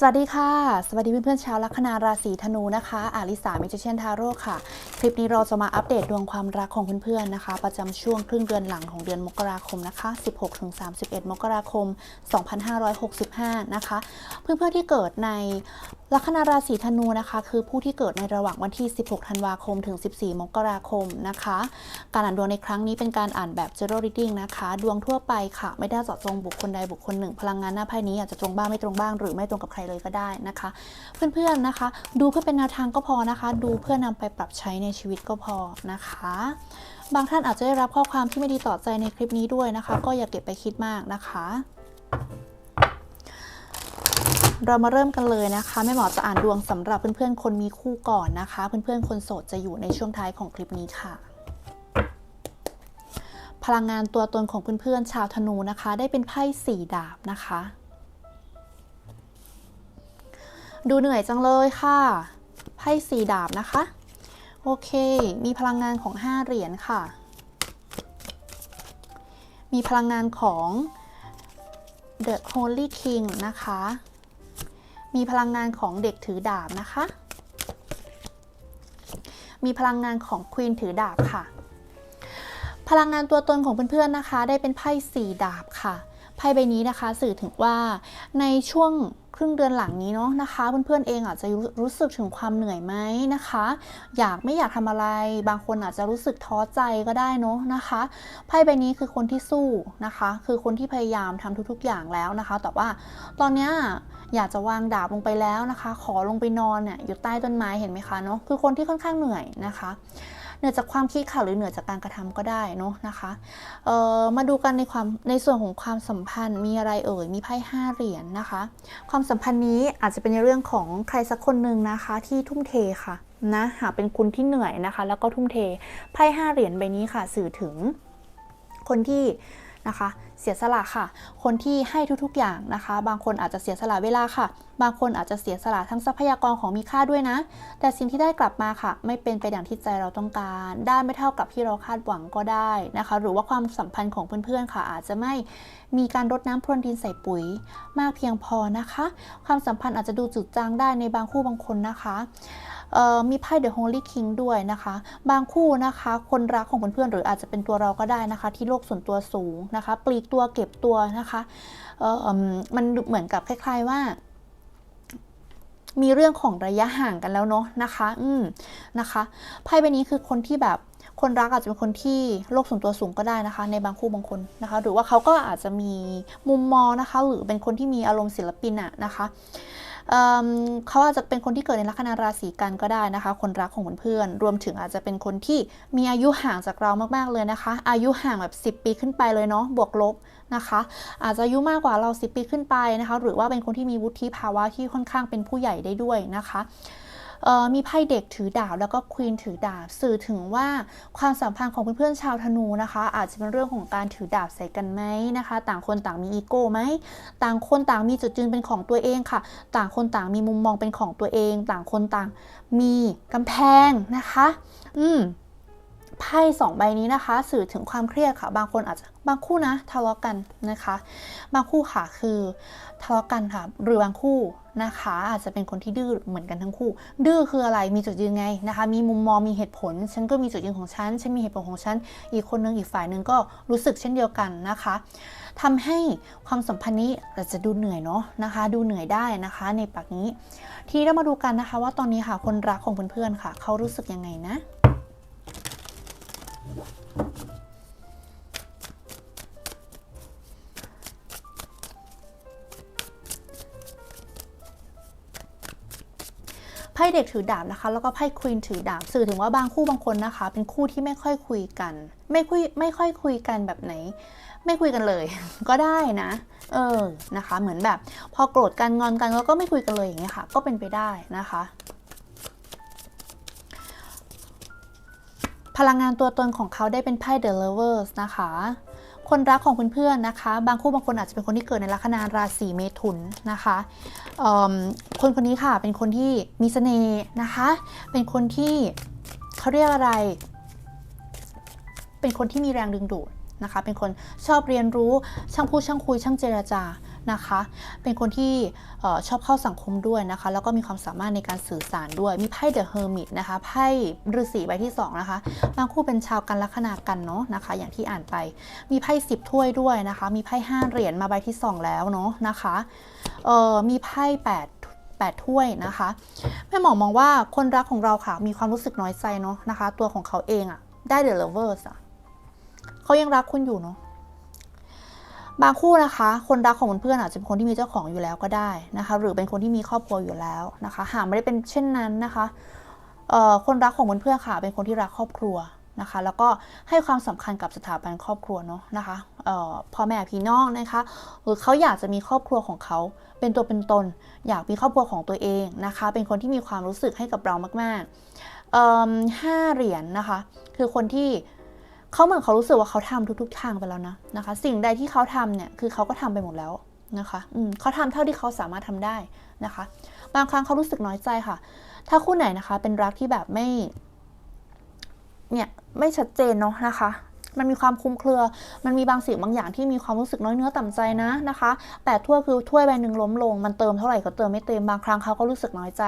สวัสดีค่ะ สวัสดีเพื่อนๆชาวลัคนาราศีธนูนะคะ อาลิสาเมจิเชนทาโร่ค่ะ คลิปนี้เราจะมาอัปเดตดวงความรักของเพื่อนๆนะคะ ประจำช่วงครึ่งเดือนหลังของเดือนมกราคมนะคะ 16-31 มกราคม 2565 นะคะ เพื่อนๆที่เกิดในลัคนาราศีธนูนะคะคือผู้ที่เกิดในระหว่างวันที่ 16 ธันวาคม ถึง 14 มกราคมนะคะ การอ่านดวงในครั้งนี้เป็นการอ่านแบบ general reading นะคะ ดวงทั่วไปค่ะ ไม่ได้เจาะจงบุคคลใดบุคคลหนึ่ง พลังงานหน้าไพ่นี้อาจจะตรงบ้างไม่ตรงบ้าง หรือไม่ตรงกับใครเลยก็ได้นะคะ เพื่อนๆนะคะ ดูเพื่อเป็นแนวทางก็พอนะคะ ดูเพื่อนำไปปรับใช้ในชีวิตก็พอนะคะบางท่านอาจจะได้รับข้อความที่ไม่ดีต่อใจในคลิปนี้ด้วยนะคะ ก็อย่าเก็บไปคิดมากนะคะ เรามาเริ่มกันเลยนะคะแม่หมอจะอ่านดวงสำหรับเพื่อนๆคนมีคู่ก่อนนะคะ เพื่อนๆคนโสดจะอยู่ในช่วงท้ายของคลิปนี้ค่ะพลังงานตัวตนของเพื่อนๆชาวธนูนะคะ ได้เป็นไพ่สี่ดาบนะคะ ดูเหนื่อยจังเลยค่ะไพ่สี่ดาบนะคะ โอเค มีพลังงานของ5เหรียญค่ะ มีพลังงานของ The Holy King นะคะ มีพลังงานของเด็กถือดาบนะคะ มีพลังงานของควีนถือดาบค่ะ พลังงานตัวตนของเพื่อนๆนะคะ ได้เป็นไพ่สี่ดาบค่ะ ไพ่ใบนี้นะคะสื่อถึงว่าในช่วงครึ่งเดือนหลังนี้เนาะนะคะ เพื่อนๆเองอาจจะรู้รู้สึกถึงความเหนื่อยไหมนะคะ อยากไม่อยากทำอะไร บางคนอาจจะรู้สึกท้อใจก็ได้เนาะนะคะไพ่ใบนี้คือคนที่สู้นะคะ คือคนที่พยายามทำทุกๆอย่างแล้วนะคะ แต่ว่าตอนเนี้ย อยากจะวางดาบลงไปแล้วนะคะ ขอลงไปนอนเนี่ยอยู่ใต้ต้นไม้เห็นไหมคะเนาะคือคนที่ค่อนข้างเหนื่อยนะคะเหนือจากความคิดค่ะหรือเหนือจากการกระทำก็ได้เนาะนะคะเอ่อมาดูกันในความในส่วนของความสัมพันธ์มีอะไรเอ่ยมีไพ่ห้าเหรียญนะคะ ความสัมพันธ์นี้อาจจะเป็นในเรื่องของใครสักคนหนึ่งนะคะ ที่ทุ่มเทค่ะนะหากเป็นคุณที่เหนื่อยนะคะ แล้วก็ทุ่มเทไพ่ห้าเหรียญใบนี้ค่ะ สื่อถึงคนที่ นะคะ เสียสละค่ะ คนที่ให้ทุกๆอย่างนะคะ บางคนอาจจะเสียสละเวลาค่ะ บางคนอาจจะเสียสละทั้งทรัพยากรของมีค่าด้วยนะ แต่สิ่งที่ได้กลับมาค่ะ ไม่เป็นไปอย่างที่ใจเราต้องการ ได้ไม่เท่ากับที่เราคาดหวังก็ได้นะคะ หรือว่าความสัมพันธ์ของเพื่อนๆค่ะ อาจจะไม่มีการรดน้ำพรวนดินใส่ปุ๋ย มากเพียงพอนะคะ ความสัมพันธ์อาจจะดูจืดจางได้ในบางคู่บางคนนะคะ มีไพ่ The Holy King ด้วยนะคะ บางคู่นะคะ คนรักของเพื่อนๆหรืออาจจะเป็นตัวเราก็ได้นะคะ ที่โลกส่วนตัวสูงนะคะ ปลีกตัวเก็บตัวนะคะมันเหมือนกับคล้ายๆว่ามีเรื่องของระยะห่างกันแล้วเนาะนะคะ อืมนะคะ ไพ่ใบนี้คือคนที่แบบคนรักอาจจะเป็นคนที่โลกส่วนตัวสูงก็ได้นะคะ ในบางคู่บางคนนะคะ หรือว่าเขาก็อาจจะมีมุมมองนะคะ หรือเป็นคนที่มีอารมณ์ศิลปินอะนะคะ เเขาอาจจะเป็นคนที่เกิดในลัคนาราศีกันก็ได้นะคะ คนรักของเพื่อนรวมถึงอาจจะเป็นคนที่มีอายุห่างจากเรามากๆเลยนะคะ อายุห่างแบบ 10 ปีขึ้นไปเลยเนาะบวกลบนะคะ อาจจะอายุมากกว่าเรา 10 ปีขึ้นไปนะคะ หรือว่าเป็นคนที่มีวุฒิภาวะที่ค่อนข้างเป็นผู้ใหญ่ได้ด้วยนะคะ มีไพ่เด็กถือดาบแล้วก็ควีนถือดาบ สื่อถึงว่าความสัมพันธ์ของเพื่อนๆชาวธนูนะคะ อาจจะเป็นเรื่องของการถือดาบใส่กันไหมนะคะ ต่างคนต่างมีอีโก้ไหมต่างคนต่างมีจุดยืนเป็นของตัวเองค่ะ ต่างคนต่างมีมุมมองเป็นของตัวเอง ต่างคนต่างมีกำแพงนะคะ อืม ไพ่สองใบนี้นะคะ สื่อถึงความเครียดค่ะ บางคนอาจจะบางคู่นะทะเลาะกันนะคะ บางคู่ค่ะคือทะเลาะกันค่ะ หรือบางคู่นะคะ อาจจะเป็นคนที่ดื้อเหมือนกันทั้งคู่ ดื้อคืออะไรมีจุดยืนไงนะคะ มีมุมมองมีเหตุผล ฉันก็มีจุดยืนของฉันฉันมีเหตุผลของฉันอีกคนนึงอีกฝ่ายหนึ่งก็รู้สึกเช่นเดียวกันนะคะทำให้ความสัมพันธ์นี้อาจจะดูเหนื่อยเนาะนะคะ ดูเหนื่อยได้นะคะ ในปากนี้ ทีนี้เรามาดูกันนะคะ ว่าตอนนี้ค่ะคนรักของเพื่อนๆค่ะ เขารู้สึกยังไงนะ ไพ่เด็กถือดาบนะคะ แล้วก็ไพ่ควีนถือดาบสื่อถึงว่าบางคู่บางคนนะคะ เป็นคู่ที่ไม่ค่อยคุยกัน ไม่คุยไม่ค่อยคุยกันแบบไหน ไม่คุยกันเลย ก็ได้นะ เออนะคะ เหมือนแบบ พอโกรธกันงอนกันแล้วก็ไม่คุยกันเลยอย่างเงี้ยค่ะ ก็เป็นไปได้นะคะ พลังงานตัวตนของเขาได้เป็นไพ่ The Lovers นะคะ คนรักของเพื่อนๆนะคะ บางคู่บางคนอาจจะเป็นคนที่เกิดในลัคนาราศีเมถุนนะคะคนคนนี้ค่ะเป็นคนที่มีเสน่ห์นะคะ เป็นคนที่เขาเรียกอะไร เป็นคนที่มีแรงดึงดูดนะคะ เป็นคนชอบเรียนรู้ช่างพูดช่างคุยช่างเจรจา นะคะ เป็นคนที่อชอบเข้าสังคมด้วยนะคะ แล้วก็มีความสามารถในการสื่อสารด้วย มีไพ่เดอะเฮอร์มิตนะคะ ไพ่ฤาษีใบที่ 2 นะคะ บางคู่เป็นชาวกันลัคนากันเนาะนะคะ อย่างที่อ่านไป มีไพ่สิบถ้วยด้วยนะคะ มีไพ่ห้าเหรียญมาใบที่ 2 แล้วเนาะนะคะเออมีไพ่แปดแปดถ้วยนะคะ แม่หมอมองว่าคนรักของเราค่ะ มีความรู้สึกน้อยใจเนาะนะคะ ตัวของเขาเองอะได้เดอะเลเวอร์สอะเขายังรักคุณอยู่เนาะ บางคู่นะคะ คนรักของเพื่อนอาจจะเป็นคนที่มีเจ้าของอยู่แล้วก็ได้นะคะ หรือเป็นคนที่มีครอบครัวอยู่แล้วนะคะ หากไม่ได้เป็นเช่นนั้นนะคะเอ่อคนรักของเพื่อนค่ะ เป็นคนที่รักครอบครัวนะคะ แล้วก็ให้ความสำคัญกับสถาบันครอบครัวเนาะนะคะเอ่อพ่อแม่พี่น้องนะคะ หรือเขาอยากจะมีครอบครัวของเขา เป็นตัวเป็นตน อยากมีครอบครัวของตัวเองนะคะ เป็นคนที่มีความรู้สึกให้กับเรามากๆเอิ่มห้าเหรียญนะคะ คือคนที่ เขาเหมือนเขารู้สึกว่าเขาทำทุก ๆ ทางไปแล้วนะนะคะ สิ่งใดที่เขาทำเนี่ยคือเขาก็ทำไปหมดแล้วนะคะอืมเขาทำเท่าที่เขาสามารถทำได้นะคะ บางครั้งเขารู้สึกน้อยใจค่ะ ถ้าคู่ไหนนะคะ เป็นรักที่แบบไม่เนี่ยไม่ชัดเจนเนาะนะคะ มันมีความคลุมเครือ มันมีบางสิ่งบางอย่างที่มีความรู้สึกน้อยเนื้อต่ำใจนะนะคะแปดถ้วยคือถ้วยใบหนึ่งล้มลง มันเติมเท่าไหร่ก็เติมไม่เต็ม บางครั้งเขาก็รู้สึกน้อยใจ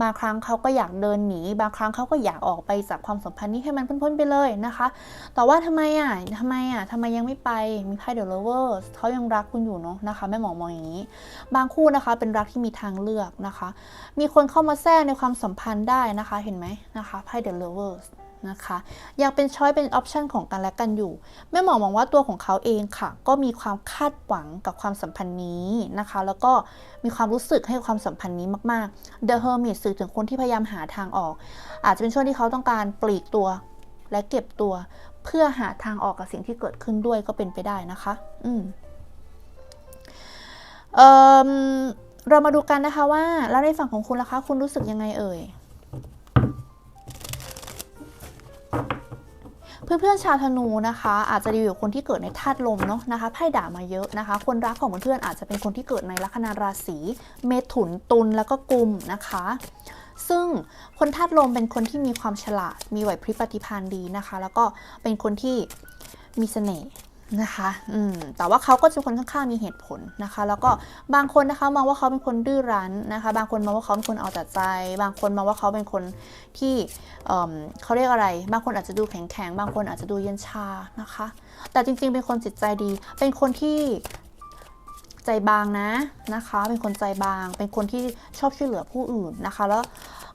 บางครั้งเขาก็อยากเดินหนี บางครั้งเขาก็อยากออกไปจากความสัมพันธ์นี้ให้มันพ้นๆไปเลยนะคะ แต่ว่าทำไมอะทำไมอะทำไมยังไม่ไป มีไพ่เดอะเลเวอร์เขายังรักคุณอยู่เนาะนะคะแม่หมอมองอย่างนี้ บางคู่นะคะเป็นรักที่มีทางเลือกนะคะ มีคนเข้ามาแทรกในความสัมพันธ์ได้นะคะ เห็นไหมนะคะไพ่เดอะเลเวอร์ นะคะยังเป็นช้อยเป็นออปชันของกันและกันอยู่แม่หมอมองว่าตัวของเขาเองค่ะ ก็มีความคาดหวังกับความสัมพันธ์นี้นะคะ แล้วก็มีความรู้สึกให้ความสัมพันธ์นี้มากๆ The Hermit สื่อถึงคนที่พยายามหาทางออก อาจจะเป็นช่วงที่เขาต้องการปลีกตัวและเก็บตัว เพื่อหาทางออกกับสิ่งที่เกิดขึ้นด้วยก็เป็นไปได้นะคะ อืมเอ่มเรามาดูกันนะคะว่า แล้วในฝั่งของคุณล่ะคะ คุณรู้สึกยังไงเอ่ย เพื่อนๆชาวธนูนะคะ อาจจะดีอยู่คนที่เกิดในธาตุลมเนาะนะคะไพ่ด่ามาเยอะนะคะ คนรักของเพื่อนๆอาจจะเป็นคนที่เกิดในลัคนาราศีเมถุนตุลแล้วก็กุมนะคะ ซึ่งคนธาตุลมเป็นคนที่มีความฉลาด มีไหวพริบปฏิภาณดีนะคะ แล้วก็เป็นคนที่มีเสน่ห์ นะคะ อืม แต่ว่าเขาก็จะเป็นคนค่อนข้างมีเหตุผลนะคะ แล้วก็บางคนนะคะมองว่าเขาเป็นคนดื้อรั้นนะคะ บางคนมองว่าเขาเป็นคนเอาแต่ใจ บางคนมองว่าเขาเป็นคนที่เอิ่มเขาเรียกอะไร บางคนอาจจะดูแข็งๆบางคนอาจจะดูเย็นชานะคะ แต่จริงๆ เป็นคนจิตใจดี เป็นคนที่ใจบางนะนะคะ เป็นคนใจบาง เป็นคนที่ชอบช่วยเหลือผู้อื่นนะคะ แล้ว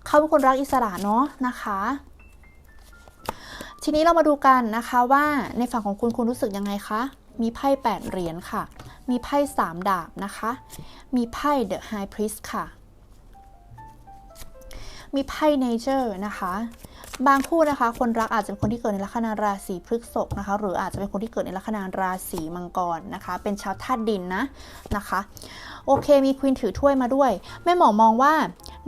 เขาเป็นคนรักอิสระเนาะนะคะ ทีนี้เรามาดูกันนะคะว่าในฝั่งของคุณคุณรู้สึกยังไงคะ มีไพ่8เหรียญค่ะ มีไพ่3ดาบนะคะ มีไพ่ The High Priest ค่ะ มีไพ่ Nature นะคะ บางคู่นะคะ คนรักอาจจะเป็นคนที่เกิดในลัคนาราศีพฤษภนะคะ หรืออาจจะเป็นคนที่เกิดในลัคนาราศีมังกรนะคะ เป็นชาวธาตุดินนะนะคะ โอเคมีควีนถือถ้วยมาด้วยแม่หมอมองว่า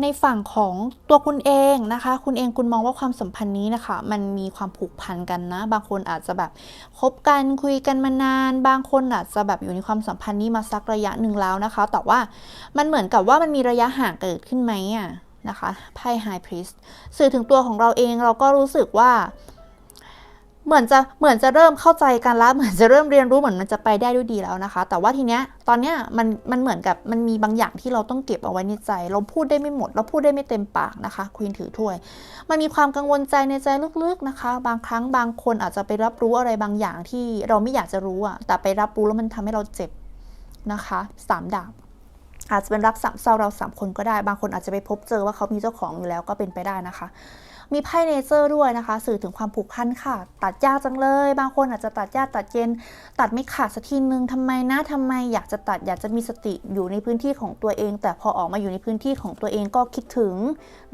ในฝั่งของตัวคุณเองนะคะ คุณเองคุณมองว่าความสัมพันธ์นี้นะคะ มันมีความผูกพันกันนะ บางคนอาจจะแบบคบกันคุยกันมานาน บางคนอาจจะแบบอยู่ในความสัมพันธ์นี้มาสักระยะหนึ่งแล้วนะคะ แต่ว่ามันเหมือนกับว่ามันมีระยะห่างเกิดขึ้นไหมอะ นะคะไพ่ High Priest สื่อถึงตัวของเราเองเราก็รู้สึกว่า เหมือนจะเหมือนจะเริ่มเข้าใจกันแล้วเหมือนจะเริ่มเรียนรู้เหมือนมันจะไปได้ด้วยดีแล้วนะคะ แต่ว่าทีเนี้ยตอนเนี้ยมันมันเหมือนกับมันมีบางอย่างที่เราต้องเก็บเอาไว้ในใจ เราพูดได้ไม่หมด เราพูดได้ไม่เต็มปากนะคะควีนถือถ้วย มันมีความกังวลใจในใจลึกๆนะคะ บางครั้งบางคนอาจจะไปรับรู้อะไรบางอย่างที่เราไม่อยากจะรู้อะแต่ไปรับรู้แล้วมันทำให้เราเจ็บนะคะสามดาบ อาจจะเป็นรักสามเศร้าเราสามคนก็ได้ บางคนอาจจะไปพบเจอว่าเขามีเจ้าของอยู่แล้วก็เป็นไปได้นะคะ มีไพ่เนเจอร์ด้วยนะคะ สื่อถึงความผูกพันค่ะ ตัดยากจังเลย บางคนอาจจะตัดยากตัดเย็น ตัดไม่ขาดสักทีนึงทำไมนะทำไมอยากจะตัดอยากจะมีสติอยู่ในพื้นที่ของตัวเอง แต่พอออกมาอยู่ในพื้นที่ของตัวเองก็คิดถึง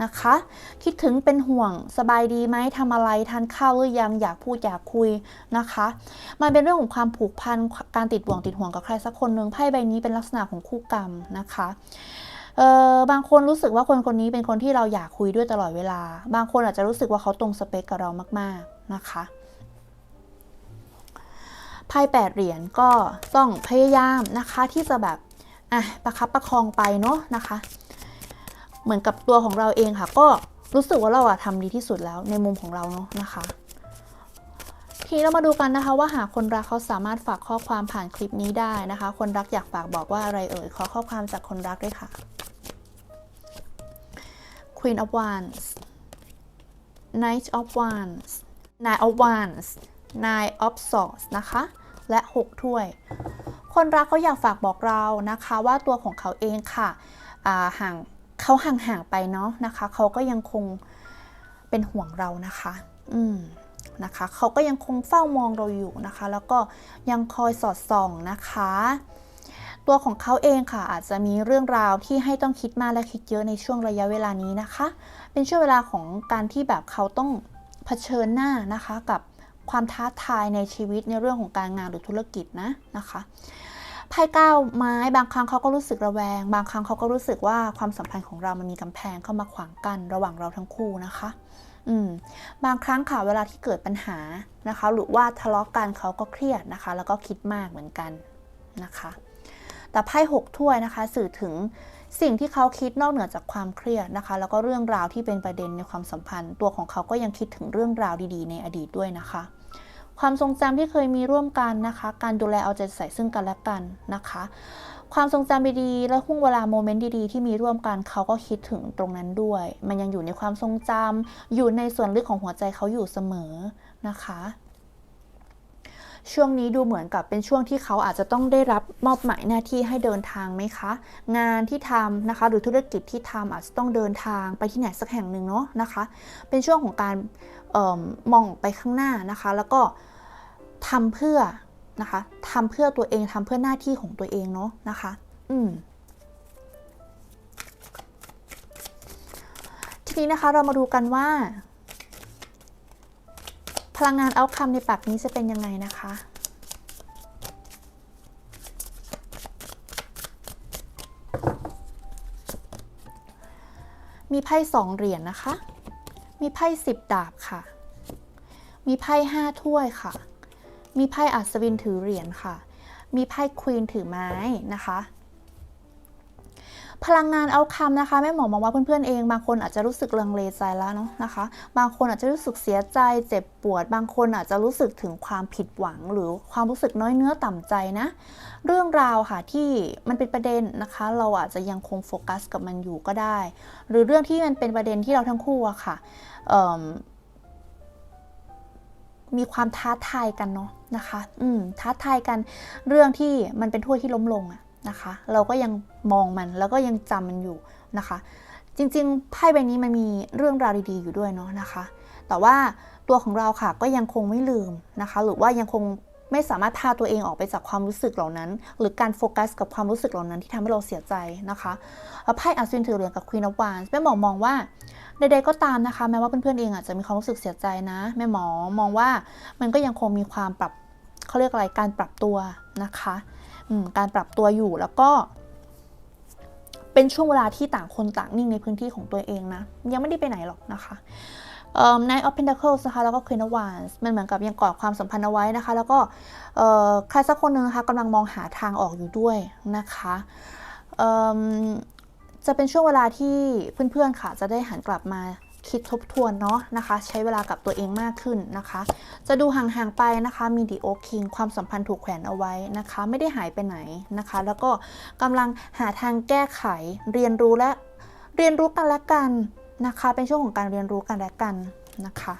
นะคะ คิดถึงเป็นห่วงสบายดีไหมทำอะไรทานข้าวหรือยังอยากพูดอยากคุยนะคะ มันเป็นเรื่องของความผูกพันการติดห่วงติดห่วงกับใครสักคนหนึ่งไพ่ใบนี้เป็นลักษณะของคู่กรรมนะคะ เออบางคนรู้สึกว่าคนคนนี้เป็นคนที่เราอยากคุยด้วยตลอดเวลา บางคนอาจจะรู้สึกว่าเขาตรงสเปคกับเรามาก ๆ นะคะไพ่แปดเหรียญก็ต้องพยายามนะคะที่จะแบบอะประคับประคองไปเนาะนะคะ เหมือนกับตัวของเราเองค่ะ ก็รู้สึกว่าเราอะทำดีที่สุดแล้วในมุมของเราเนาะนะคะ ทีนี้เรามาดูกันนะคะว่าหากคนรักเขาสามารถฝากข้อความผ่านคลิปนี้ได้นะคะ คนรักอยากฝากบอกว่าอะไรเอ่ยขอข้อความจากคนรักด้วยค่ะ Queen of Wands Knight of Wands Nine of Wands Nine of Swords นะคะ และ 6 ถ้วย คนรักเขาอยากฝากบอกเรานะคะว่าตัวของเขาเองค่ะาห่างเขาห่างๆไปเนาะนะคะ เขาก็ยังคงเป็นห่วงเรานะคะ อืม นะคะเขาก็ยังคงเฝ้ามองเราอยู่นะคะ แล้วก็ยังคอยสอดส่องนะคะ ตัวของเขาเองค่ะ อาจจะมีเรื่องราวที่ให้ต้องคิดมากและคิดเยอะในช่วงระยะเวลานี้นะคะ เป็นช่วงเวลาของการที่แบบเขาต้องเผชิญหน้านะคะกับความท้าทายในชีวิตในเรื่องของการงานหรือธุรกิจนะนะคะไพ่ก้าวไม้บางครั้งเขาก็รู้สึกระแวง บางครั้งเขาก็รู้สึกว่าความสัมพันธ์ของเรามันมีกำแพงเข้ามาขวางกั้นระหว่างเราทั้งคู่นะคะ อืมบางครั้งค่ะเวลาที่เกิดปัญหานะคะ หรือว่าทะเลาะกันเขาก็เครียดนะคะ แล้วก็คิดมากเหมือนกันนะคะ แต่ไพ่หกถ้วยนะคะ สื่อถึงสิ่งที่เขาคิดนอกเหนือจากความเครียดนะคะ แล้วก็เรื่องราวที่เป็นประเด็นในความสัมพันธ์ ตัวของเขาก็ยังคิดถึงเรื่องราวดีๆ ในอดีตด้วยนะคะ ความทรงจำที่เคยมีร่วมกันนะคะ การดูแลเอาใจใส่ซึ่งกันและกันนะคะ ความทรงจำดีๆ และห่วงเวลาโมเมนต์ดีๆ ที่มีร่วมกันเขาก็คิดถึงตรงนั้นด้วย มันยังอยู่ในความทรงจำอยู่ในส่วนลึกของหัวใจเขาอยู่เสมอนะคะ ช่วงนี้ดูเหมือนกับเป็นช่วงที่เขาอาจจะต้องได้รับมอบหมายหน้าที่ให้เดินทางไหมคะ งานที่ทำนะคะ หรือธุรกิจที่ทำอาจจะต้องเดินทางไปที่ไหนสักแห่งหนึ่งเนาะนะคะ เป็นช่วงของการออมองไปข้างหน้านะคะ แล้วก็ทำเพื่อ นะคะทำเพื่อตัวเองทำเพื่อหน้าที่ของตัวเองเนาะนะคะ อืมทีนี้นะคะเรามาดูกันว่า พลังงานเอาคำในปากนี้จะเป็นยังไงนะคะมีไพ่สองเหรียญนะคะ มีไพ่สิบดาบค่ะ มีไพ่ห้าถ้วยค่ะ มีไพ่อัศวินถือเหรียญค่ะ มีไพ่ควีนถือไม้นะคะ พลังงานเอาคำนะคะแม่หมอมองว่าเพื่อนๆเอง บางคนอาจจะรู้สึกลังเลใจแล้วเนาะนะคะ บางคนอาจจะรู้สึกเสียใจเจ็บปวด บางคนอาจจะรู้สึกถึงความผิดหวัง หรือความรู้สึกน้อยเนื้อต่ำใจนะ เรื่องราวค่ะที่มันเป็นประเด็นนะคะ เราอาจจะยังคงโฟกัสกับมันอยู่ก็ได้ หรือเรื่องที่มันเป็นประเด็นที่เราทั้งคู่อะค่ะ มีความท้าทายกันเนาะนะคะ อืมท้าทายกันเรื่องที่มันเป็นถ้วยที่ล้มลงอะนะคะ เราก็ยังมองมันแล้วก็ยังจำมันอยู่นะคะ จริงๆไพ่ใบนี้มันมีเรื่องราวดีๆอยู่ด้วยเนาะนะคะ แต่ว่าตัวของเราค่ะก็ยังคงไม่ลืมนะคะ หรือว่ายังคงไม่สามารถพาตัวเองออกไปจากความรู้สึกเหล่านั้น หรือการโฟกัสกับความรู้สึกเหล่านั้นที่ทำให้เราเสียใจนะคะไพ่อัศวินถือเหรียญกับควีนอ f วานแม่หมอมองว่า ใดๆก็ตามนะคะ แม้ว่าเพื่อนๆเองอาจจะมีความรู้สึกเสียใจนะ แม่หมอมองว่ามันก็ยังคงมีความปรับเขาเรียกอะไรการปรับตัวนะคะการปรับตัวอยู่แล้วก็ เป็นช่วงเวลาที่ต่างคนต่างนิ่งในพื้นที่ของตัวเองนะ ยังไม่ได้ไปไหนหรอกนะคะเอ่อ Knight of Pentacles นะคะแล้วก็ Queen of Wands มันเหมือนกับยังกอดความสัมพันธ์เอาไว้นะคะ แล้วก็ใครสักคนหนึ่งนะคะกำลังมองหาทางออกอยู่ด้วยนะคะ จะเป็นช่วงเวลาที่เพื่อนๆค่ะ จะได้หันกลับมาคิดทบทวนเนาะนะคะ ใช้เวลากับตัวเองมากขึ้นนะคะ จะดูห่างๆไปนะคะมีดีโอคิงความสัมพันธ์ถูกแขวนเอาไว้นะคะ ไม่ได้หายไปไหนนะคะ แล้วก็กำลังหาทางแก้ไขเรียนรู้และเรียนรู้กันและกันนะคะ เป็นช่วงของการเรียนรู้กันและกันนะคะ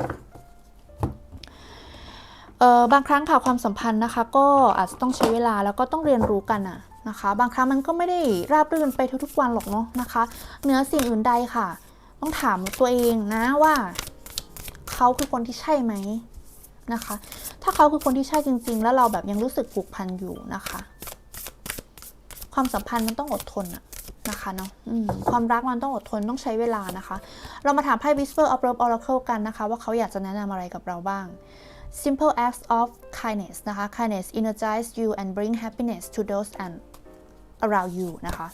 เออบางครั้งค่ะความสัมพันธ์นะคะ ก็อาจจะต้องใช้เวลาแล้วก็ต้องเรียนรู้กันอะ นะคะ บางครั้งมันก็ไม่ได้ราบรื่นไปทุกๆวันหรอกเนาะนะคะเหนือสิ่งอื่นใดค่ะ ต้องถามตัวเองนะว่า เขาคือคนที่ใช่ไหมนะคะ ถ้าเขาคือคนที่ใช่จริง ๆ แล้วเราแบบยังรู้สึกผูกพันอยู่นะคะ ความสัมพันธ์มันต้องอดทนอะนะคะเนาะความรักมันต้องอดทนต้องใช้เวลานะคะ เรามาถามไพ่ Whisper of Love Oracle กันนะคะ ว่าเขาอยากจะแนะนำอะไรกับเราบ้าง Simple acts of kindness นะคะ kindness energize you and bring happiness to those and around you นะคะ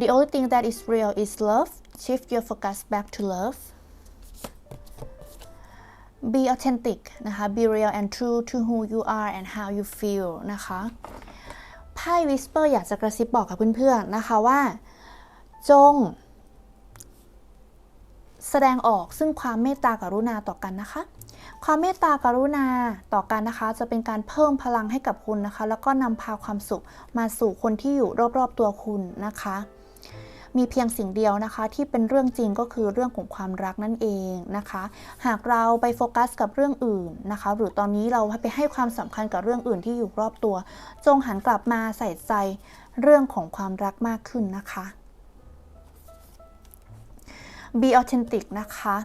The only thing that is real is love shift your focus back to love be authentic นะคะ be real and true to who you are and how you feel นะคะไพ่ Whisper อยากจะกระซิบบอกกับเพื่อนๆนะคะว่า จง แสดงออกซึ่งความเมตตากรุณาต่อกันนะคะ ความเมตตากรุณาต่อกันนะคะ จะเป็นการเพิ่มพลังให้กับคุณนะคะ แล้วก็นำพาความสุขมาสู่คนที่อยู่รอบๆตัวคุณนะคะ มีเพียงสิ่งเดียวนะคะ ที่เป็นเรื่องจริงก็คือเรื่องของความรักนั่นเองนะคะ หากเราไปโฟกัสกับเรื่องอื่นนะคะ หรือตอนนี้เราไปให้ความสำคัญกับเรื่องอื่นที่อยู่รอบตัว จงหันกลับมาใส่ใจเรื่องของความรักมากขึ้นนะคะ be authentic นะคะ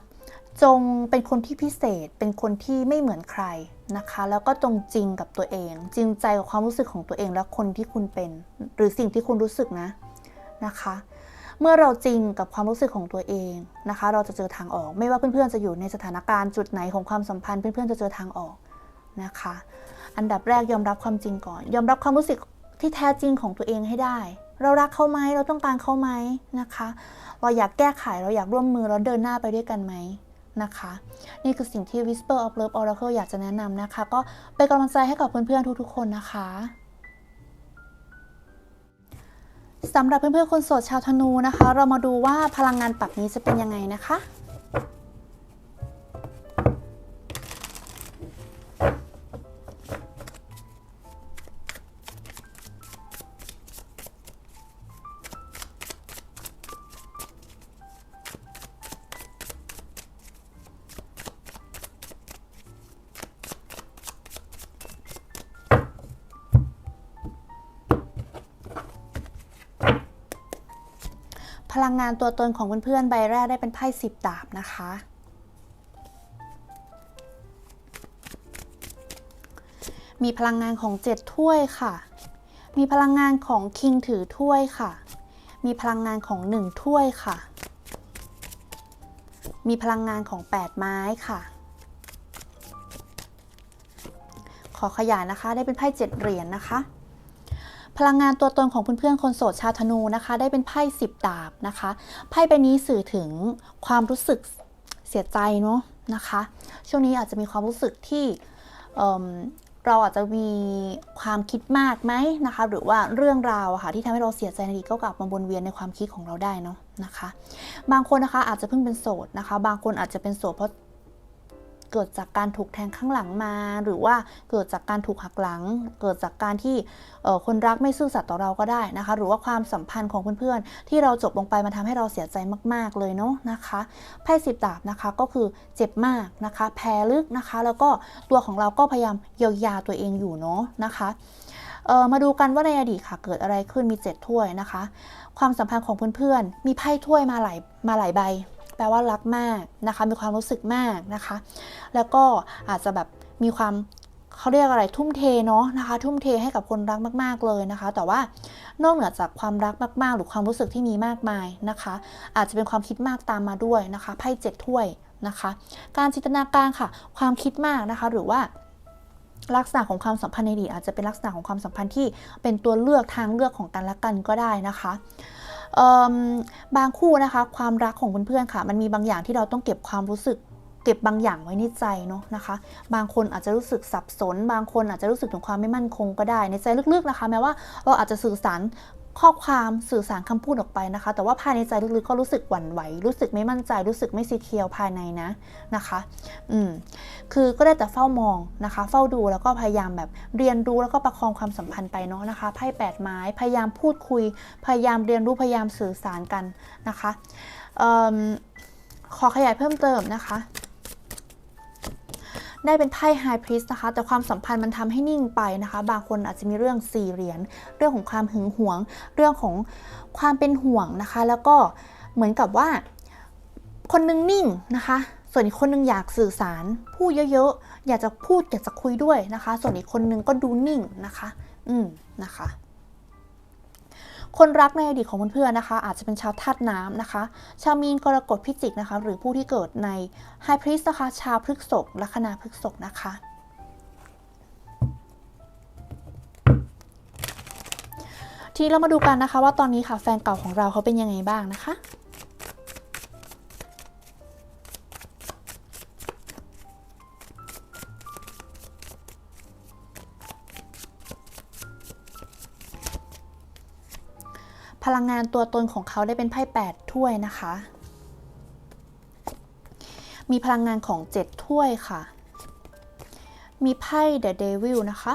จงเป็นคนที่พิเศษ เป็นคนที่ไม่เหมือนใครนะคะ แล้วก็จงจริงกับตัวเอง จริงใจกับความรู้สึกของตัวเองและคนที่คุณเป็น หรือสิ่งที่คุณรู้สึกนะนะคะ เมื่อเราจริงกับความรู้สึกของตัวเองนะคะ เราจะเจอทางออก ไม่ว่าเพื่อนๆจะอยู่ในสถานการณ์จุดไหนของความสัมพันธ์เพื่อนๆจะเจอทางออกนะคะ อันดับแรกยอมรับความจริงก่อน ยอมรับความรู้สึกที่แท้จริงของตัวเองให้ได้ เรารักเขาไหมเราต้องการเขาไหมนะคะ เราอยากแก้ไขเราอยากร่วมมือเราเดินหน้าไปด้วยกันไหม นะคะ นี่คือสิ่งที่ Whisper of Love Oracle อยากจะแนะนำนะคะ ก็เป็นกำลังใจให้กับเพื่อนๆทุกๆ คนนะคะสำหรับเพื่อนๆคนโสดชาวธนูนะคะ เรามาดูว่าพลังงานปรับนี้จะเป็นยังไงนะคะ ลังงานตัวตนของเพื่อนๆใบแรกได้เป็นไพ่สิบดาบนะคะ มีพลังงานของเจ็ดถ้วยค่ะ มีพลังงานของคิงถือถ้วยค่ะ มีพลังงานของหนึ่งถ้วยค่ะ มีพลังงานของแปดไม้ค่ะ ขอขยายนะคะได้เป็นไพ่เจ็ดเหรียญนะคะ พลังงานตัวตนของเพื่อนๆคนโสดชาวธนูนะคะ ได้เป็นไพ่สิบดาบนะคะไพ่ใบนี้สื่อถึงความรู้สึกเสียใจเนาะนะคะ ช่วงนี้อาจจะมีความรู้สึกที่เออเราอาจจะมีความคิดมากไหมนะคะ หรือว่าเรื่องราวค่ะที่ทำให้เราเสียใจในอดีตก็กลับมาวนเวียนในความคิดของเราได้เนาะนะคะ บางคนนะคะอาจจะเพิ่งเป็นโสดนะคะ บางคนอาจจะเป็นโสดเพราะ เกิดจากการถูกแทงข้างหลังมา หรือว่าเกิดจากการถูกหักหลัง เกิดจากการที่คนรักไม่ซื่อสัตย์ต่อเราก็ได้นะคะ หรือว่าความสัมพันธ์ของเพื่อนๆ ที่เราจบลงไปมันทำให้เราเสียใจมาก ๆเลยเนาะนะคะไพ่สิบดาบนะคะก็คือเจ็บมากนะคะ แพ้ลึกนะคะ แล้วก็ตัวของเราก็พยายามเยียวยาตัวเองอยู่เนาะนะคะเออมาดูกันว่าในอดีตค่ะเกิดอะไรขึ้นมีเจ็ดถ้วยนะคะ ความสัมพันธ์ของเพื่อนๆ มีไพ่ถ้วยมาหลายมาหลายใบ แปลว่ารักมากนะคะ มีความรู้สึกมากนะคะ แล้วก็อาจจะแบบมีความเขาเรียกอะไรทุ่มเทเนาะนะคะ ทุ่มเทให้กับคนรักมากๆเลยนะคะ แต่ว่านอกเหนือจากความรักมากๆ หรือความรู้สึกที่มีมากมายนะคะ อาจจะเป็นความคิดมากตามมาด้วยนะคะไพ่เจ็ดถ้วยนะคะ การจินตนาการค่ะ ความคิดมากนะคะ หรือว่าลักษณะของความสัมพันธ์ในอดีตอาจจะเป็นลักษณะของความสัมพันธ์ที่เป็นตัวเลือกทางเลือกของกันและกันก็ได้นะคะ บางคู่นะคะ ความรักของเพื่อนๆค่ะ มันมีบางอย่างที่เราต้องเก็บความรู้สึก เก็บบางอย่างไว้ในใจเนาะนะคะ บางคนอาจจะรู้สึกสับสน บางคนอาจจะรู้สึกถึงความไม่มั่นคงก็ได้ ในใจลึกๆนะคะ แม้ว่าเราอาจจะสื่อสารข้อความสื่อสารคำพูดออกไปนะคะ แต่ว่าภายในใจลึกๆก็รู้สึกหวั่นไหว รู้สึกไม่มั่นใจ รู้สึกไม่ซีเคียวภายในนะนะคะ อืม คือก็ได้แต่เฝ้ามองนะคะ เฝ้าดูแล้วก็พยายามแบบเรียนรู้แล้วก็ประคองความสัมพันธ์ไปเนาะนะคะไพ่แปดไม้พยายามพูดคุย พยายามเรียนรู้พยายามสื่อสารกันนะคะเอขอขยายเพิ่มเติมนะคะได้เป็นไพ่ High Priest นะคะ แต่ความสัมพันธ์มันทำให้นิ่งไปนะคะ บางคนอาจจะมีเรื่องสี่เหรียญ เรื่องของความหึงหวง เรื่องของความเป็นห่วงนะคะ แล้วก็เหมือนกับว่า คนนึงนิ่งนะคะ ส่วนอีกคนนึงอยากสื่อสารพูดเยอะๆ อยากจะพูดอยากจะคุยด้วยนะคะ ส่วนอีกคนนึงก็ดูนิ่งนะคะ อืมนะคะ คนรักในอดีตของเพื่อนๆนะคะ อาจจะเป็นชาวธาตุน้ำนะคะ ชาวมีนกรกฎพิจิกนะคะ หรือผู้ที่เกิดในไฮพริสนะคะ ชาวพฤกษกลัคนาพฤกษกนะคะทีนี้เรามาดูกันนะคะว่าตอนนี้ค่ะแฟนเก่าของเราเขาเป็นยังไงบ้างนะคะ พลังงานตัวตนของเขาได้เป็นไพ่8ถ้วยนะคะ มีพลังงานของ 7 ถ้วยค่ะ มีไพ่ The Devil นะคะ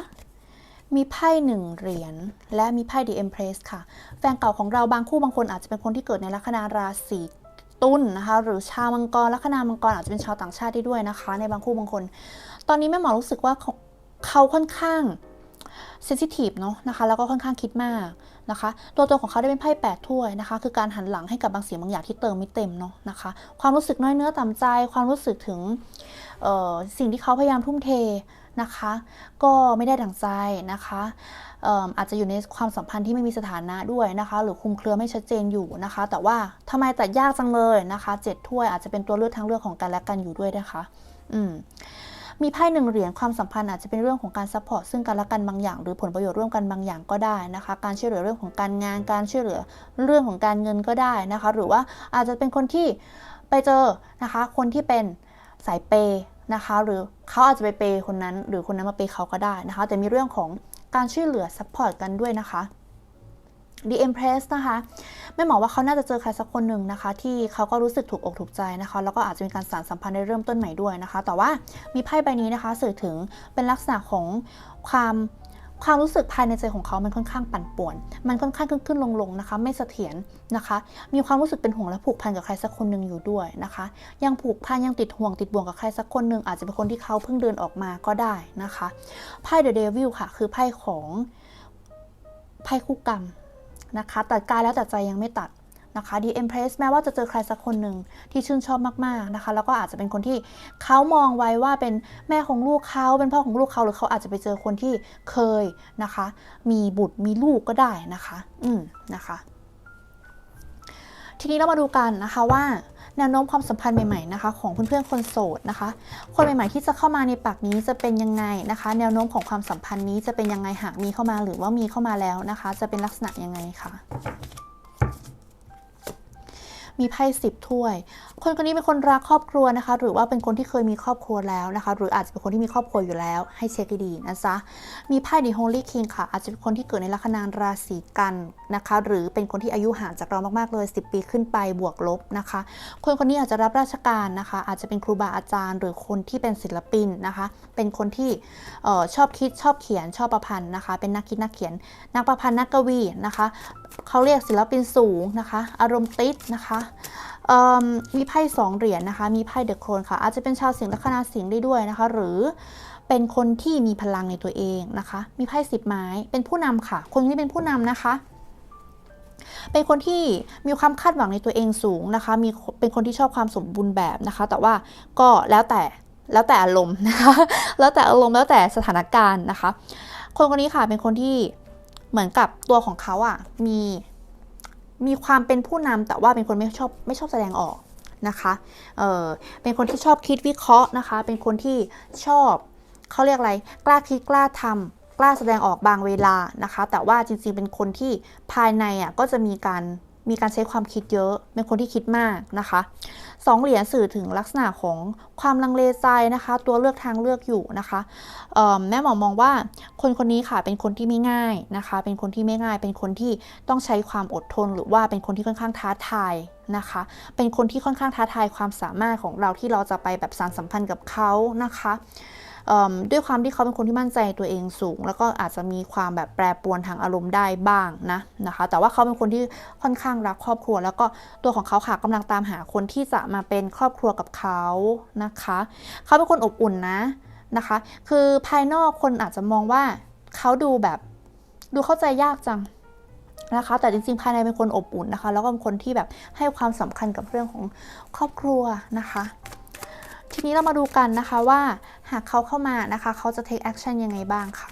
มีไพ่หนึ่งเหรียญ และมีไพ่ The Empress ค่ะ แฟนเก่าของเราบางคู่บางคนอาจจะเป็นคนที่เกิดในลัคนาราศีตุลนนะคะ หรือชาวมังกรลัคนามังกรอาจจะเป็นชาวต่างชาติได้ด้วยนะคะ ในบางคู่บางคน ตอนนี้แม่หมอรู้สึกว่าเขาค่อนข้างเซนซิทีฟเนาะนะคะ แล้วก็ค่อนข้างคิดมาก นะคะ ตัวตนของเขาได้เป็นไพ่แปดถ้วยนะคะ คือการหันหลังให้กับบางสิ่งบางอย่างที่เติมไม่เต็มเนาะนะคะ ความรู้สึกน้อยเนื้อต่ำใจ ความรู้สึกถึงสิ่งที่เขาพยายามทุ่มเทนะคะ ก็ไม่ได้ดังใจนะคะอาจจะอยู่ในความสัมพันธ์ที่ไม่มีสถานะด้วยนะคะ หรือคุมเครือไม่ชัดเจนอยู่นะคะ แต่ว่าทำไมตัดยากจังเลยนะคะเจ็ดถ้วยอาจจะเป็นตัวเลือกทางเลือกของกันและกันอยู่ด้วยนะคะ อืม มีไพ่หนึ่งเหรียญความสัมพันธ์อาจจะเป็นเรื่องของการซัพพอร์ตซึ่งกันและกันบางอย่าง หรือผลประโยชน์ร่วมกันบางอย่างก็ได้นะคะ การช่วยเหลือเรื่องของการงาน การช่วยเหลือเรื่องของการเงินก็ได้นะคะ หรือว่าอาจจะเป็นคนที่ไปเจอนะคะ คนที่เป็นสายเปย์นะคะหรือเขาอาจจะไปเปย์คนนั้น หรือคนนั้นมาเปย์เขาก็ได้นะคะ แต่มีเรื่องของการช่วยเหลือซัพพอร์ตกันด้วยนะคะ The Empress นะคะแม่หมอว่าเขาน่าจะเจอใครสักคนหนึ่งนะคะ ที่เขาก็รู้สึกถูกอกถูกใจนะคะ แล้วก็อาจจะมีการสานสัมพันธ์ในเริ่มต้นใหม่ด้วยนะคะ แต่ว่ามีไพ่ใบนี้นะคะ สื่อถึงเป็นลักษณะของความความรู้สึกภายในใจของเขา มันค่อนข้างปั่นป่วน มันค่อนข้างขึ้นขึ้นลงลงๆนะคะ ไม่เสถียรนะคะ มีความรู้สึกเป็นห่วงและผูกพันกับใครสักคนหนึ่งอยู่ด้วยนะคะ ยังผูกพันยังติดห่วงติดบ่วงกับใครสักคนหนึ่งอาจจะเป็นคนที่เขาเพิ่งเดินออกมาก็ได้นะคะ ไพ่ The Devil ค่ะ คือไพ่ของไพ่คู่กรรม นะคะ ตัดกายแล้วแต่ใจยังไม่ตัดนะคะดีเอ็มเพรสแม้ว่าจะเจอใครสักคนหนึ่งที่ชื่นชอบมากๆนะคะ แล้วก็อาจจะเป็นคนที่เขามองไว้ว่าเป็นแม่ของลูกเขาเป็นพ่อของลูกเขาหรือเขาอาจจะไปเจอคนที่เคยนะคะ มีบุตรมีลูกก็ได้นะคะ อืมนะคะ ทีนี้เรามาดูกันนะคะว่า แนวโน้มความสัมพันธ์ใหม่ๆนะคะของเพื่อนๆคนโสดนะคะ คนใหม่ๆที่จะเข้ามาในปากนี้จะเป็นยังไงนะคะ แนวโน้มของความสัมพันธ์นี้จะเป็นยังไงหากมีเข้ามาหรือว่ามีเข้ามาแล้วนะคะ จะเป็นลักษณะยังไงคะมีไพ่สิบถ้วย คนคนนี้เป็นคนรักครอบครัวนะคะ หรือว่าเป็นคนที่เคยมีครอบครัวแล้วนะคะ หรืออาจจะเป็นคนที่มีครอบครัวอยู่แล้ว ให้เช็คดีนะจ๊ะมีไพ่ The Holy King ค่ะ อาจจะเป็นคนที่เกิดในลัคนาราศีกันนะคะ หรือเป็นคนที่อายุห่างจากเรามากๆเลย 10 ปีขึ้นไปบวกลบนะคะ คนคนนี้อาจจะรับราชการนะคะ อาจจะเป็นครูบาอาจารย์ หรือคนที่เป็นศิลปินนะคะ เป็นคนที่ออชอบคิดชอบเขียนชอบประพันธ์นะคะ เป็นนักคิดนักเขียน นักประพันธ์นักกวีนะคะเขาเรียกศิลปินสูงนะคะ อารมณ์ติดนะคะมีไพ่สองเหรียญนะคะ มีไพ่เดอะโครนค่ะ อาจจะเป็นชาวสิงห์ลัคนาสิงห์ได้ด้วยนะคะ หรือเป็นคนที่มีพลังในตัวเองนะคะ มีไพ่สิบไม้ เป็นผู้นำค่ะ คนที่เป็นผู้นำนะคะ เป็นคนที่มีความคาดหวังในตัวเองสูงนะคะ มีเป็นคนที่ชอบความสมบูรณ์แบบนะคะ แต่ว่าก็แล้วแต่แล้วแต่อารมณ์นะคะ แล้วแต่อารมณ์แล้วแต่สถานการณ์นะคะ คนคนนี้ค่ะเป็นคนที่เหมือนกับตัวของเขาอะมี มีความเป็นผู้นำแต่ว่าเป็นคนไม่ชอบไม่ชอบแสดงออกนะคะเออเป็นคนที่ชอบคิดวิเคราะห์นะคะ เป็นคนที่ชอบเขาเรียกอะไร กล้าคิดกล้าทำกล้าแสดงออกบางเวลานะคะ แต่ว่าจริงๆ เป็นคนที่ภายในอะก็จะมีการมีการใช้ความคิดเยอะ เป็นคนที่คิดมากนะคะ สองเหรียญสื่อถึงลักษณะของความลังเลใจนะคะ ตัวเลือกทางเลือกอยู่นะคะแม่หมอมองว่าคนคนนี้ค่ะเป็นคนที่ไม่ง่ายนะคะ เป็นคนที่ไม่ง่าย เป็นคนที่ต้องใช้ความอดทน หรือว่าเป็นคนที่ค่อนข้างท้าทายนะคะ เป็นคนที่ค่อนข้างท้าทายความสามารถของเราที่เราจะไปแบบสานสัมพันธ์กับเขานะคะ ด้วยความที่เขาเป็นคนที่มั่นใจตัวเองสูง แล้วก็อาจจะมีความแบบแปรปรวนทางอารมณ์ได้บ้างนะนะคะ แต่ว่าเขาเป็นคนที่ค่อนข้างรักครอบครัว แล้วก็ตัวของเขาค่ะกำลังตามหาคนที่จะมาเป็นครอบครัวกับเขานะคะ เขาเป็นคนอบอุ่นนะนะคะ คือภายนอกคนอาจจะมองว่าเขาดูแบบดูเข้าใจยากจังนะคะ แต่จริงๆ ภายในเป็นคนอบอุ่นนะคะ แล้วก็เป็นคนที่แบบให้ความสำคัญกับเรื่องของครอบครัวนะคะ ทีนี้เรามาดูกันนะคะว่าหากเขาเข้ามานะคะ เขาจะ take action ยังไงบ้างค่ะ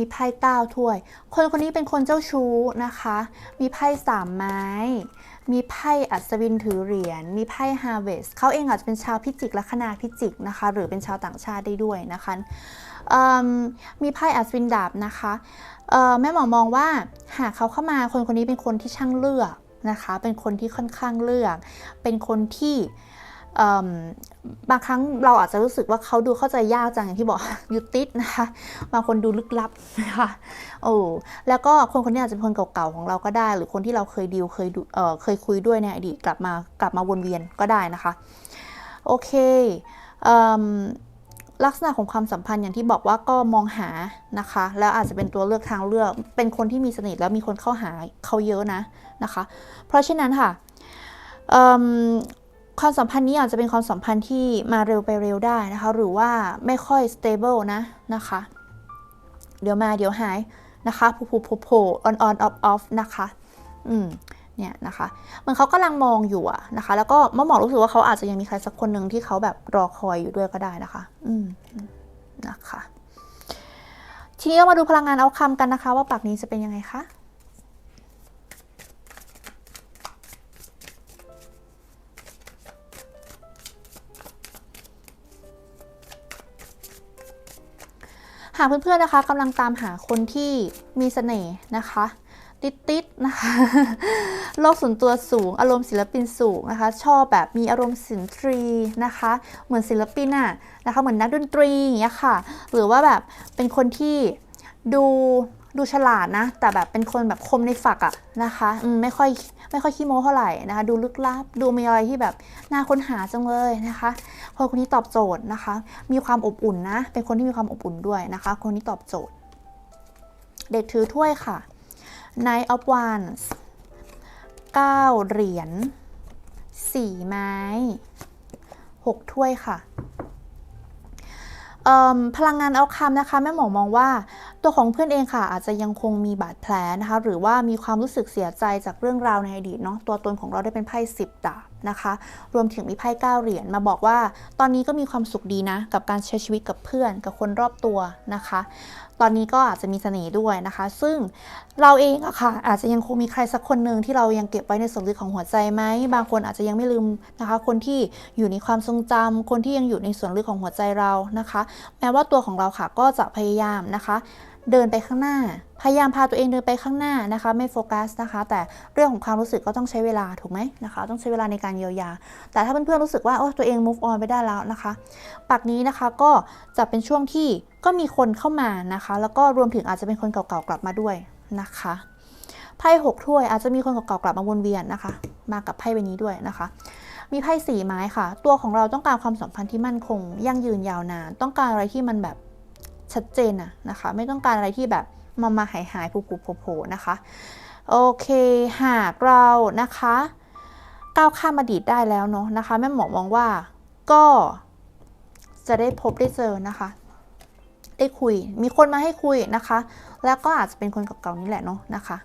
มีไพ่เต้าถ้วย คนคนนี้เป็นคนเจ้าชู้นะคะ มีไพ่สามไม้ มีไพ่อัศวินถือเหรียญ มีไพ่ฮาร์เวสเขาเองอาจจะเป็นชาวพิจิกลัคนาพิจิกนะคะ หรือเป็นชาวต่างชาติได้ด้วยนะคะ มีไพ่อัศวินดาบนะคะแม่หมอมองว่าหากเขาเข้ามาคนคนนี้เป็นคนที่ช่างเลือกนะคะ เป็นคนที่ค่อนข้างเลือก เป็นคนที่บางครั้งเราอาจจะรู้สึกว่าเขาดูเข้าใจยากจังอย่างที่บอกยูติดนะคะบางคนดูลึกลับนะคะโอ้แล้วก็คนคนนี้อาจจะเป็นคนเก่าๆของเราก็ได้ หรือคนที่เราเคยดีลเคยดูเออเคยคุยด้วยในอดีตกลับมากลับมาวนเวียนก็ได้นะคะ โอเคเลักษณะของความสัมพันธ์อย่างที่บอกว่าก็มองหานะคะ แล้วอาจจะเป็นตัวเลือกทางเลือก เป็นคนที่มีสน่ห์แล้วมีคนเข้าหาเขาเยอะนะนะคะ เพราะฉะนั้นค่ะความสัมพันธ์นี้อาจจะเป็นความสัมพันธ์ที่มาเร็วไปเร็วได้นะคะ หรือว่าไม่ค่อย stable นะนะคะ เดี๋ยวมาเดี๋ยวหายนะคะผูผูโผโผ on on off off นะคะ อืม เนี่ยนะคะเหมือนเขากำลังมองอยู่อะนะคะ แล้วก็มะหมอรู้สึกว่าเขาอาจจะยังมีใครสักคนหนึ่งที่เขาแบบรอคอยอยู่ด้วยก็ได้นะคะ อืมนะคะ ทีนี้เรามาดูพลังงานเอาคำกันนะคะ ว่าปากนี้จะเป็นยังไงคะหากเพื่อนๆนะคะกำลังตามหาคนที่มีเสน่ห์นะคะ ติดๆนะคะโลกส่วนตัวสูง อารมณ์ศิลปินสูงนะคะ ชอบแบบมีอารมณ์ศิลตรีนะคะ เหมือนศิลปินอะนะคะ เหมือนนักดนตรีอย่างเงี้ยค่ะ หรือว่าแบบเป็นคนที่ดูดูฉลาดนะ แต่แบบเป็นคนแบบคมในฝักอะนะคะมไม่ค่อยไม่ค่อยขี้โม้เท่าไหร่นะคะ ดูลึกลับ ดูมีอะไรที่แบบน่าค้นหาจังเลยนะคะคนคนนี้ตอบโจทย์นะคะ มีความอบอุ่นนะ เป็นคนที่มีความอบอุ่นด้วยนะคะ คนที่ตอบโจทย์ เด็กถือถ้วยค่ะ Knight of Wands 9 เหรียญ 4 ไม้ 6 ถ้วยค่ะพลังงานเอาคำนะคะแม่หมอมองว่าตัวของเพื่อนเองค่ะ อาจจะยังคงมีบาดแผลนะคะ หรือว่ามีความรู้สึกเสียใจจากเรื่องราวในอดีตเนาะตัวตนของเราได้เป็นไพ่สิบดาบ นะคะ รวมถึงมีไพ่เก้าเหรียญมาบอกว่า ตอนนี้ก็มีความสุขดีนะ กับการใช้ชีวิตกับเพื่อนกับคนรอบตัวนะคะ ตอนนี้ก็อาจจะมีเสน่ห์ด้วยนะคะ ซึ่งเราเองอะค่ะอาจจะยังคงมีใครสักคนหนึ่งที่เรายังเก็บไว้ในส่วนลึกของหัวใจไหมบางคนอาจจะยังไม่ลืมนะคะ คนที่อยู่ในความทรงจำคนที่ยังอยู่ในส่วนลึกของหัวใจเรานะคะ แม้ว่าตัวของเราค่ะก็จะพยายามนะคะ เดินไปข้างหน้า พยายามพาตัวเองเดินไปข้างหน้านะคะ ไม่โฟกัสนะคะ แต่เรื่องของความรู้สึกก็ต้องใช้เวลาถูกไหมนะคะ ต้องใช้เวลาในการเยียวยา แต่ถ้าเพื่อนๆรู้สึกว่าโอ้ตัวเอง move on ไปได้แล้วนะคะปักนี้นะคะก็จะเป็นช่วงที่ก็มีคนเข้ามานะคะ แล้วก็รวมถึงอาจจะเป็นคนเก่าๆกลับมาด้วยนะคะไพ่หกถ้วยอาจจะมีคนเก่าๆกลับมาวนเวียนนะคะ มากับไพ่ใบนี้ด้วยนะคะมีไพ่สี่ไม้ค่ะ ตัวของเราต้องการความสัมพันธ์ที่มั่นคง ยั่งยืนยาวนาน ต้องการอะไรที่มันแบบ ชัดเจนอะนะคะ ไม่ต้องการอะไรที่แบบมามาหายหายผูผูโผล่นะคะ โอเค หากเรานะคะก้าวข้ามอดีตได้แล้วเนาะนะคะแม่หมอมองว่าก็จะได้พบได้เจอนะคะ ได้คุยมีคนมาให้คุยนะคะ แล้วก็อาจจะเป็นคนเก่าๆนี่แหละเนาะนะคะ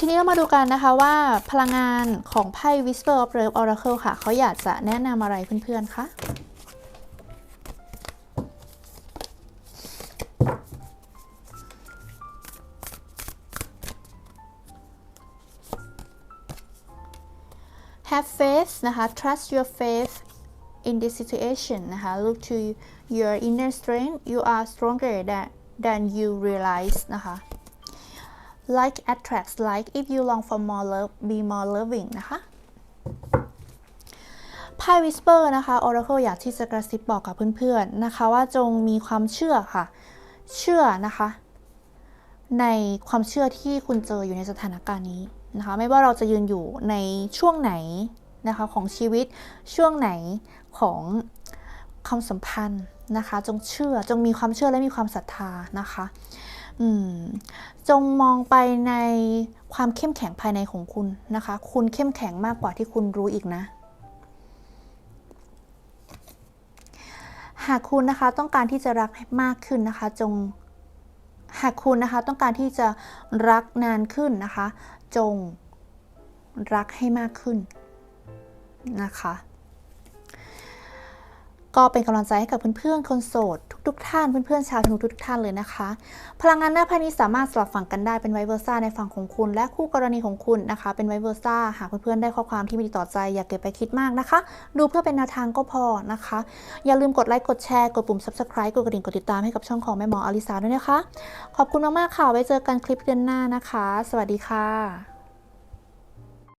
ทีนี้เรามาดูกันนะคะว่าพลังงานของไพ่ Whisper of Love Oracle ค่ะ เขาอยากจะแนะนำอะไรเพื่อนๆคะ have faith นะคะ trust your faith in this situation นะคะ look to your inner strength you are stronger than than you realize นะคะ like attracts like if you long for more love be more loving นะคะไพ่ whisper นะคะ oracle อยากที่จะกระซิบบอกกับเพื่อนๆนะคะ ว่าจงมีความเชื่อค่ะ เชื่อนะคะ ในความเชื่อที่คุณเจออยู่ในสถานการณ์นี้นะคะ ไม่ว่าเราจะยืนอยู่ในช่วงไหนนะคะของชีวิตช่วงไหนของความสัมพันธ์นะคะ จงเชื่อจงมีความเชื่อและมีความศรัทธานะคะ จงมองไปในความเข้มแข็งภายในของคุณนะคะ คุณเข้มแข็งมากกว่าที่คุณรู้อีกนะ หากคุณนะคะต้องการที่จะรักมากขึ้นนะคะ จง หากคุณนะคะต้องการที่จะรักนานขึ้นนะคะ จงรักให้มากขึ้นนะคะ ก็เป็นกำลังใจให้กับเพื่อนๆคนโสด ทุกท่านเพื่อนๆชาวธนูทุกท่านเลยนะคะ พลังงานหน้าไพ่นี้สามารถสลับฝั่งกันได้เป็นไวเวอร์ซ่าในฝั่งของคุณ และคู่กรณีของคุณนะคะ เป็นไวเวอร์ซ่าหากเพื่อนๆได้ข้อความที่ไม่ดีต่อใจอย่าเก็บไปคิดมากนะคะ ดูเพื่อเป็นแนวทางก็พอนะคะ อย่าลืมกดไลค์กดแชร์กดปุ่ม subscribe กดกระดิ่งกดติดตามให้กับช่องของแม่หมออลิสาด้วยนะคะ ขอบคุณมากๆค่ะไว้เจอกันคลิปเดือนหน้านะคะ สวัสดีค่ะ